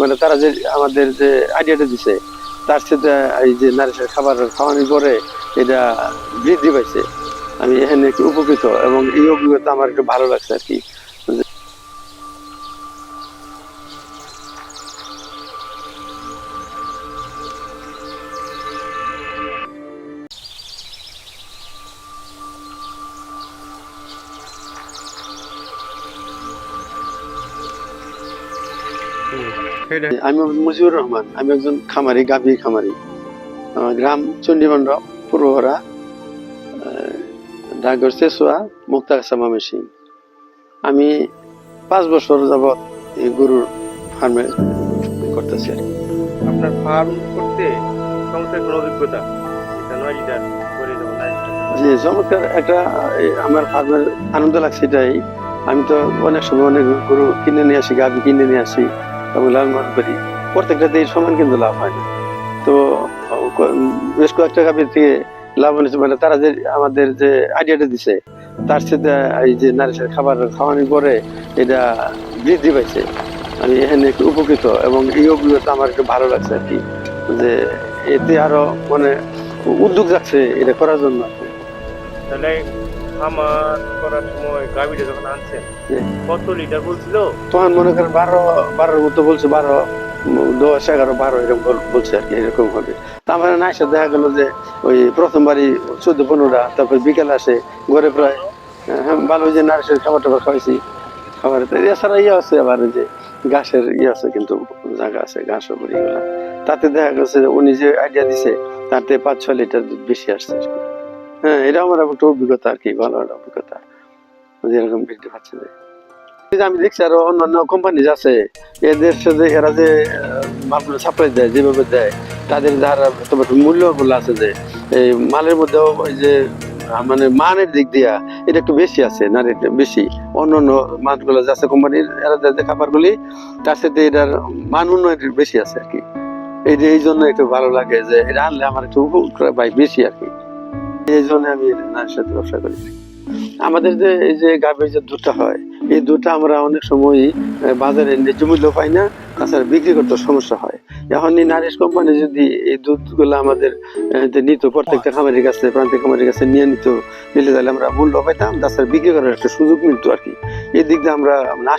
মানে তারা যে আমাদের যে আইডিয়াটা দিছে, তার সাথে এই যে নারিশের খাবার খাওয়ানোর পরে এটা বৃদ্ধি পাইছে। আমি এখানে একটু উপকৃত এবং এই অভিজ্ঞতা আমার একটু ভালো লাগছে আর কি সেটা আমি মুজিবুর রহমান আমি একজন খামারি গাভী খামারি। আমার গ্রাম চণ্ডীমণ্ডপ পূর্বহরা ডাকঘর চেসুয়া মুক্তাগাছা মামেসিং আমি পাঁচ বছর যাবৎ এই গরুর ফার্মে করতেছি আর আপনার ফার্ম করতে সমস্ত কোনো অভিজ্ঞতা? যে চমৎকার একটা আমার ফার্মের আনন্দ লাগছে এটাই। আমি তো অনেক সময় অনেক গরু কিনে নিয়ে আসি গাভী কিনে নিয়ে আসি। এবং লাল মান করি প্রত্যেকটাতে এই সমান কিন্তু লাভ হয় তো, বেশ কয়েকটা গাভীর থেকে লাভ হয়েছে মানে তারা যে আমাদের যে আইডিয়াটা দিছে, তার সাথে এই যে নারিশের খাবার খাওয়ানোর পরে এটা বৃদ্ধি পাইছে আমি এখানে একটু উপকৃত, এবং এই অভিজ্ঞতা আমার একটু ভালো লাগছে আর কি, যে এতে আরও মানে উদ্যোগ যাচ্ছে এটা করার জন্য। তাহলে খামার করার সময় গাভীটা যখন আনছেন কত লিটার বলছিল? তখন মনে করেন বারো বারোর মতো বলছে বারো দশ এগারো বারো এরকম বল- বলছে আর কি এরকম হবে। তা আমার না এসে দেখা গেলো যে ওই প্রথমবারই চোদ্দ পনেরোটা তারপর বিকেল আসে ঘরে প্রায় হ্যাঁ, ভালো যে নার্সের খাবার টাবার খাওয়াইছি। খাবার এছাড়া ইয়ে আছে আবার যে ঘাসের ইয়ে আছে কিন্তু জায়গা আছে ঘাসও করি এগুলা। তাতে দেখা গেছে যে উনি যে আইডিয়া দিছে তাতে পাঁচ ছয় লিটার দুধ বেশি আসছে হ্যাঁ এটা আমার একটা অভিজ্ঞতা আর কি, ভালো একটা অভিজ্ঞতা। যে এরকম বৃদ্ধি পাচ্ছে যে। আমি দেখছি আরও অন্যান্য কোম্পানি আছে এদের সাথে এরা যে মালগুলো সাপ্লাই দেয়, যেভাবে দেয়, তাদের যারা তোমার মূল্যগুলো আছে যে, এই মালের মধ্যেও ওই যে মানে মানের দিক দিয়া এটা একটু বেশি আছে, না রেট বেশি। অন্য অন্য মাছগুলো যাচ্ছে কোম্পানির এরা যে খাবারগুলি, তার সাথে এটার মান উন্নয়ন বেশি আছে আর কি। এই যে, এই জন্য একটু ভালো লাগে যে, এটা আনলে আমার একটু উপকার বেশি আর কি। এই জন্য আমি নারীর সাথে ব্যবসা করি। আমাদের যে এই যে গাভীর যে দুধটা হয়, এই দুধটা আমরা অনেক সময়ই বাজারে ন্যায্য মূল্য পাই না, তাছাড়া বিক্রি করতে সমস্যা হয়। এখন এই নারিশ কোম্পানি যদি এই দুধগুলো আমাদের নিত, প্রত্যেকটা খামারের কাছে, প্রান্তিক খামারের কাছে নিয়ে নিত, নিলে তাহলে আমরা মূল্য পাইতাম, তাছাড়া বিক্রি করার একটা সুযোগ মিলতো আর কি। এই দিক দিয়ে আমরা